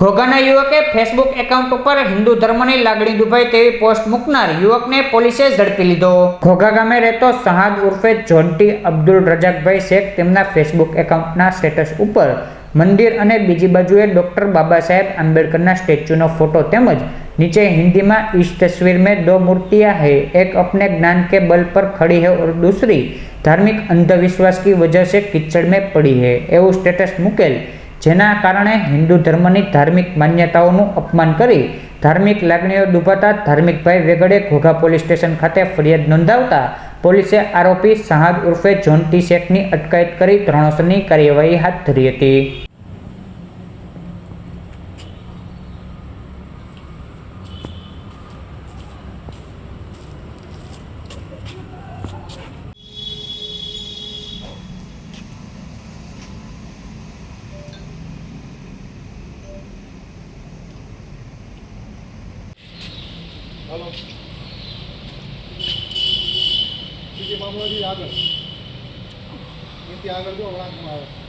ઘોઘાના યુવકે Facebook account ઉપર હિન્દુ ધર્મની લાગણી દુભાઈ તેવી પોસ્ટ મૂકનાર યુવકને પોલીસે ઝડપી લીધો. ઘોઘા ગામે રહેતો સહાદ ઉર્ફે જોન્ટી અબ્દુલ રજાકભાઈ શેખ તેમના ફેસબુક એકાઉન્ટના સ્ટેટસ ઉપર મંદિર અને બીજી બાજુએ ડૉક્ટર બાબા સાહેબ આંબેડકરના સ્ટેચ્યુનો ફોટો તેમજ નીચે હિન્દીમાં, ઈશ તસવીર મેં દો મૂર્તિયા હૈ, એક અપને જ્ઞાન કે બલ પર ખડી હે ઓર દૂસરી ધાર્મિક અંધવિશ્વાસ કી વજહ સે કિચડ મેં પડી હૈ, એવું સ્ટેટસ મૂકેલ જેના કારણે હિન્દુ ધર્મની ધાર્મિક માન્યતાઓનું અપમાન કરી ધાર્મિક લાગણીઓ દુભાતા ધાર્મિકભાઈ વેગડે ઘોઘા પોલીસ સ્ટેશન ખાતે ફરિયાદ નોંધાવતા પોલીસે આરોપી સહાદ ઉર્ફે જોન્ટી શેખની અટકાયત કરી ધોરણસરની કાર્યવાહી હાથ ધરી હતી. હાલો. બીજી મામલાથી આગળ. એથી આગળ જો વળાંકમાં આવે.